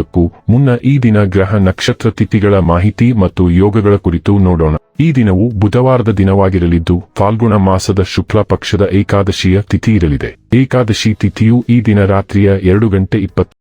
ತಿಳಿದುಕೊಳ್ಳುವುದಕ್ಕೂ ಮುನ್ನ ಈ ದಿನ ಗ್ರಹ ನಕ್ಷತ್ರ ತಿಥಿಗಳ ಮಾಹಿತಿ ಮತ್ತು ಯೋಗಗಳ ಕುರಿತು ನೋಡೋಣ. ಈ ದಿನವು ಬುಧವಾರದ ದಿನವಾಗಿರಲಿದ್ದು, ಫಾಲ್ಗುಣ ಮಾಸದ ಶುಕ್ಲ ಪಕ್ಷದ ಏಕಾದಶಿಯ ತಿಥಿ ಇರಲಿದೆ. ಏಕಾದಶಿ ತಿಥಿಯು ಈ ದಿನ ರಾತ್ರಿಯ ಎರಡು ಗಂಟೆ ಇಪ್ಪತ್ತು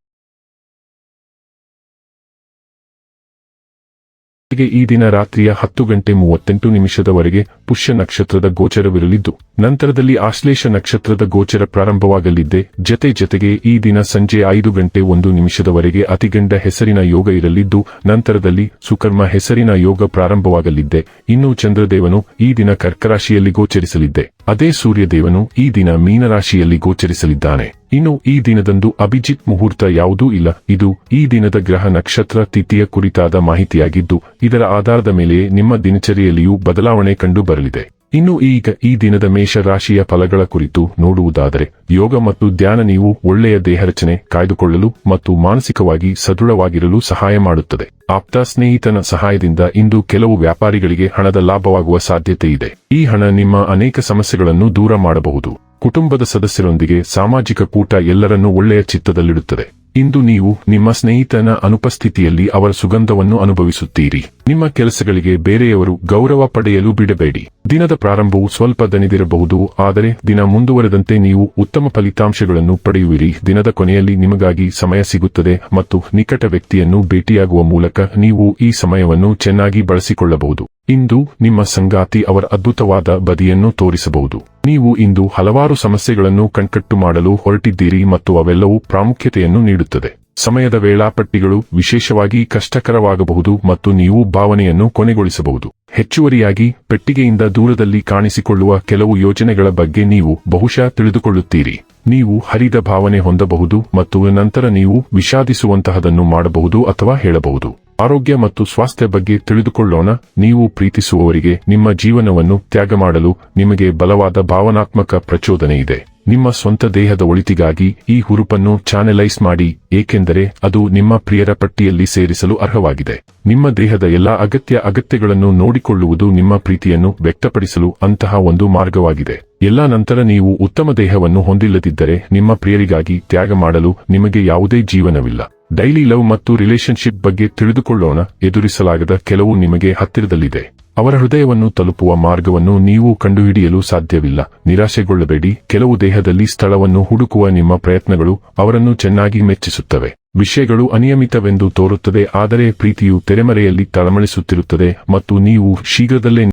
ಈ ದಿನ ರಾತ್ರಿಯ ಹತ್ತು ಗಂಟೆ ಮೂವತ್ತೆಂಟು ನಿಮಿಷದವರೆಗೆ ಪುಷ್ಯ ನಕ್ಷತ್ರದ ಗೋಚರವಿರಲಿದ್ದು, ನಂತರದಲ್ಲಿ ಆಶ್ಲೇಷ ನಕ್ಷತ್ರದ ಗೋಚರ ಪ್ರಾರಂಭವಾಗಲಿದ್ದೆ, ಜತೆ ಜತೆಗೆ ಈ ದಿನ ಸಂಜೆ ಐದು ಗಂಟೆ ಒಂದು ನಿಮಿಷದವರೆಗೆ ಅತಿಗಂಡ ಹೆಸರಿನ ಯೋಗ ಇರಲಿದ್ದು, ನಂತರದಲ್ಲಿ ಸುಕರ್ಮ ಹೆಸರಿನ ಯೋಗ ಪ್ರಾರಂಭವಾಗಲಿದ್ದೆ, ಇನ್ನು ಚಂದ್ರದೇವನು ಈ ದಿನ ಕರ್ಕರಾಶಿಯಲ್ಲಿ ಗೋಚರಿಸಲಿದ್ದೆ. ಅದೇ ಸೂರ್ಯದೇವನು ಈ ದಿನ ಮೀನರಾಶಿಯಲ್ಲಿ ಗೋಚರಿಸಲಿದ್ದಾನೆ. ಇನ್ನು ಈ ದಿನದಂದು ಅಭಿಜಿತ್ ಮುಹೂರ್ತ ಯಾವುದೂ ಇಲ್ಲ. ಇದು ಈ ದಿನದ ಗ್ರಹ ನಕ್ಷತ್ರ ತಿಥಿಯ ಕುರಿತಾದ ಮಾಹಿತಿಯಾಗಿದ್ದು, ಇದರ ಆಧಾರದ ಮೇಲೆ ನಿಮ್ಮ ದಿನಚರಿಯಲ್ಲಿಯೂ ಬದಲಾವಣೆ ಕಂಡು ಬರಲಿದೆ. ಇನ್ನು ಈಗ ಈ ದಿನದ ಮೇಷ ರಾಶಿಯ ಫಲಗಳ ಕುರಿತು ನೋಡುವುದಾದರೆ, ಯೋಗ ಮತ್ತು ಧ್ಯಾನ ನೀವು ಒಳ್ಳೆಯ ದೇಹರಚನೆ ಕಾಯ್ದುಕೊಳ್ಳಲು ಮತ್ತು ಮಾನಸಿಕವಾಗಿ ಸದೃಢವಾಗಿರಲು ಸಹಾಯ ಮಾಡುತ್ತದೆ. ಆಪ್ತ ಸ್ನೇಹಿತನ ಸಹಾಯದಿಂದ ಇಂದು ಕೆಲವು ವ್ಯಾಪಾರಿಗಳಿಗೆ ಹಣದ ಲಾಭವಾಗುವ ಸಾಧ್ಯತೆ ಇದೆ. ಈ ಹಣ ನಿಮ್ಮ ಅನೇಕ ಸಮಸ್ಯೆಗಳನ್ನು ದೂರ ಮಾಡಬಹುದು. ಕುಟುಂಬದ ಸದಸ್ಯರೊಂದಿಗೆ ಸಾಮಾಜಿಕ ಕೂಟ ಎಲ್ಲರನ್ನೂ ಒಳ್ಳೆಯ ಚಿತ್ತದಲ್ಲಿಡುತ್ತದೆ. ಇಂದು ನೀವು ನಿಮ್ಮ ಸ್ನೇಹಿತನ ಅನುಪಸ್ಥಿತಿಯಲ್ಲಿ ಅವರ ಸುಗಂಧವನ್ನು ಅನುಭವಿಸುತ್ತೀರಿ. ನಿಮ್ಮ ಕೆಲಸಗಳಿಗೆ ಬೇರೆಯವರು ಗೌರವ ಪಡೆಯಲು ಬಿಡಬೇಡಿ. ದಿನದ ಪ್ರಾರಂಭವು ಸ್ವಲ್ಪ ದನಿದಿರಬಹುದು ಆದರೆ ದಿನ ಮುಂದುವರೆದಂತೆ ನೀವು ಉತ್ತಮ ಫಲಿತಾಂಶಗಳನ್ನು ಪಡೆಯುವಿರಿ. ದಿನದ ಕೊನೆಯಲ್ಲಿ ನಿಮಗಾಗಿ ಸಮಯ ಸಿಗುತ್ತದೆ ಮತ್ತು ನಿಕಟ ವ್ಯಕ್ತಿಯನ್ನು ಭೇಟಿಯಾಗುವ ಮೂಲಕ ನೀವು ಈ ಸಮಯವನ್ನು ಚೆನ್ನಾಗಿ ಬಳಸಿಕೊಳ್ಳಬಹುದು. ಇಂದು ನಿಮ್ಮ ಸಂಗಾತಿ ಅವರ ಅದ್ಭುತವಾದ ಬದಿಯನ್ನು ತೋರಿಸಬಹುದು. ನೀವು ಇಂದು ಹಲವಾರು ಸಮಸ್ಯೆಗಳನ್ನು ಕಣ್ಕಟ್ಟು ಮಾಡಲು ಹೊರಟಿದ್ದೀರಿ ಮತ್ತು ಅವೆಲ್ಲವೂ ಪ್ರಾಮುಖ್ಯತೆಯನ್ನು ನೀಡುತ್ತದೆ. ಸಮಯದ ವೇಳಾಪಟ್ಟಿಗಳು ವಿಶೇಷವಾಗಿ ಕಷ್ಟಕರವಾಗಬಹುದು ಮತ್ತು ನೀವು ಭಾವನೆಯನ್ನು ಕೊನೆಗೊಳಿಸಬಹುದು. ಹೆಚ್ಚುವರಿಯಾಗಿ, ಪೆಟ್ಟಿಗೆಯಿಂದ ದೂರದಲ್ಲಿ ಕಾಣಿಸಿಕೊಳ್ಳುವ ಕೆಲವು ಯೋಜನೆಗಳ ಬಗ್ಗೆ ನೀವು ಬಹುಶಃ ತಿಳಿದುಕೊಳ್ಳುತ್ತೀರಿ. ನೀವು ಹರಿದ ಭಾವನೆ ಹೊಂದಬಹುದು ಮತ್ತು ನಂತರ ನೀವು ವಿಷಾದಿಸುವಂತಹದನ್ನು ಮಾಡಬಹುದು ಅಥವಾ ಹೇಳಬಹುದು. ಆರೋಗ್ಯ ಮತ್ತು ಸ್ವಾಸ್ಥ್ಯ ಬಗ್ಗೆ ತಿಳಿದುಕೊಳ್ಳೋಣ. ನೀವು ಪ್ರೀತಿಸುವವರಿಗೆ ನಿಮ್ಮ ಜೀವನವನ್ನು ತ್ಯಾಗ ಮಾಡಲು ನಿಮಗೆ ಬಲವಾದ ಭಾವನಾತ್ಮಕ ಪ್ರಚೋದನೆ ಇದೆ. ನಿಮ್ಮ ಸ್ವಂತ ದೇಹದ ಒಳಿತಿಗಾಗಿ ಈ ಹುರುಪನ್ನು ಚಾನೆಲೈಸ್ ಮಾಡಿ, ಏಕೆಂದರೆ ಅದು ನಿಮ್ಮ ಪ್ರಿಯರ ಪಟ್ಟಿಯಲ್ಲಿ ಸೇರಿಸಲು ಅರ್ಹವಾಗಿದೆ. ನಿಮ್ಮ ದೇಹದ ಎಲ್ಲಾ ಅಗತ್ಯ ಅಗತ್ಯಗಳನ್ನು ನೋಡಿಕೊಳ್ಳುವುದು ನಿಮ್ಮ ಪ್ರೀತಿಯನ್ನು ವ್ಯಕ್ತಪಡಿಸಲು ಅಂತಹ ಒಂದು ಮಾರ್ಗವಾಗಿದೆ. ಎಲ್ಲಾ ನಂತರ ನೀವು ಉತ್ತಮ ದೇಹವನ್ನು ಹೊಂದಿಲ್ಲದಿದ್ದರೆ ನಿಮ್ಮ ಪ್ರಿಯರಿಗಾಗಿ ತ್ಯಾಗ ಮಾಡಲು ನಿಮಗೆ ಯಾವುದೇ ಜೀವನವಿಲ್ಲ. ಡೈಲಿ ಲವ್ ಮತ್ತು ರಿಲೇಶನ್ಶಿಪ್ ಬಗ್ಗೆ ತಿಳಿದುಕೊಳ್ಳೋಣ, ಎದುರಿಸಲಾಗದ ಕೆಲವು ನಿಮಗೆ ಹತ್ತಿರದಲ್ಲಿದೆ. ಅವರ ಹೃದಯವನ್ನು ತಲುಪುವ ಮಾರ್ಗವನ್ನು ನೀವು ಕಂಡುಹಿಡಿಯಲು ಸಾಧ್ಯವಿಲ್ಲ. ನಿರಾಶೆಗೊಳ್ಳಬೇಡಿ. ಕೆಲವು ದೇಹದಲ್ಲಿ ಸ್ಥಳವನ್ನು ಹುಡುಕುವ ನಿಮ್ಮ ಪ್ರಯತ್ನಗಳು ಅವರನ್ನು ಚೆನ್ನಾಗಿ ಮೆಚ್ಚಿಸುತ್ತವೆ. ವಿಷಯಗಳು ಅನಿಯಮಿತವೆಂದು ತೋರುತ್ತದೆ, ಆದರೆ ಪ್ರೀತಿಯು ತೆರೆಮರೆಯಲ್ಲಿ ತಳಮಳಿಸುತ್ತಿರುತ್ತದೆ ಮತ್ತು ನೀವು ಶೀಘ್ರದಲ್ಲೇ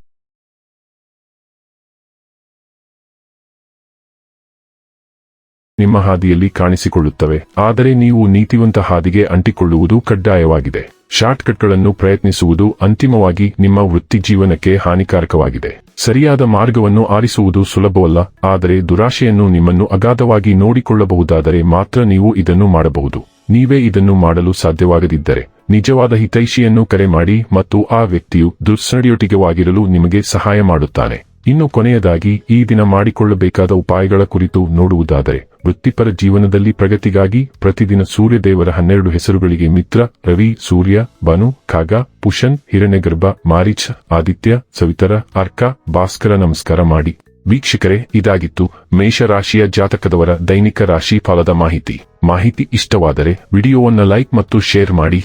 ನಿಮ್ಮ ಹಾದಿಯಲ್ಲಿ ಕಾಣಿಸಿಕೊಳ್ಳುತ್ತವೆ. ಆದರೆ ನೀವು ನೀತಿವಂತ ಹಾದಿಗೆ ಅಂಟಿಕೊಳ್ಳುವುದು ಕಡ್ಡಾಯವಾಗಿದೆ. ಶಾರ್ಟ್ಕಟ್ಗಳನ್ನು ಪ್ರಯತ್ನಿಸುವುದು ಅಂತಿಮವಾಗಿ ನಿಮ್ಮ ವೃತ್ತಿ ಜೀವನಕ್ಕೆ ಹಾನಿಕಾರಕವಾಗಿದೆ. ಸರಿಯಾದ ಮಾರ್ಗವನ್ನು ಆರಿಸುವುದು ಸುಲಭವಲ್ಲ, ಆದರೆ ದುರಾಶೆಯನ್ನು ನಿಮ್ಮನ್ನು ಅಗಾಧವಾಗಿ ನೋಡಿಕೊಳ್ಳಬಹುದಾದರೆ ಮಾತ್ರ ನೀವು ಇದನ್ನು ಮಾಡಬಹುದು. ನೀವೇ ಇದನ್ನು ಮಾಡಲು ಸಾಧ್ಯವಾಗದಿದ್ದರೆ, ನಿಜವಾದ ಹಿತೈಷಿಯನ್ನು ಕರೆ ಮಾಡಿ ಮತ್ತು ಆ ವ್ಯಕ್ತಿಯು ದುರ್ಸಡಿಯೊಟ್ಟಿಗೆವಾಗಿರಲು ನಿಮಗೆ ಸಹಾಯ ಮಾಡುತ್ತಾನೆ. ಇನ್ನು ಕೊನೆಯದಾಗಿ, ಈ ದಿನ ಮಾಡಿಕೊಳ್ಳಬೇಕಾದ ಉಪಾಯಗಳ ಕುರಿತು ನೋಡುವುದಾದರೆ, ವೃತ್ತಿಪರ ಜೀವನದಲ್ಲಿ ಪ್ರಗತಿಗಾಗಿ ಪ್ರತಿದಿನ ಸೂರ್ಯದೇವರ ಹನ್ನೆರಡು ಹೆಸರುಗಳಿಗೆ ಮಿತ್ರ, ರವಿ, ಸೂರ್ಯ, ಬನು, ಖಾಗ, ಪುಷನ್, ಹಿರಣ್ಯಗರ್ಭ, ಮಾರಿಚ್, ಆದಿತ್ಯ, ಸವಿತರ, ಅರ್ಕ, ಭಾಸ್ಕರ ನಮಸ್ಕಾರ ಮಾಡಿ. ವೀಕ್ಷಕರೇ, ಇದಾಗಿತ್ತು ಮೇಷರಾಶಿಯ ಜಾತಕದವರ ದೈನಿಕ ರಾಶಿ ಫಲದ ಮಾಹಿತಿ. ಮಾಹಿತಿ ಇಷ್ಟವಾದರೆ ವಿಡಿಯೋವನ್ನು ಲೈಕ್ ಮತ್ತು ಶೇರ್ ಮಾಡಿ.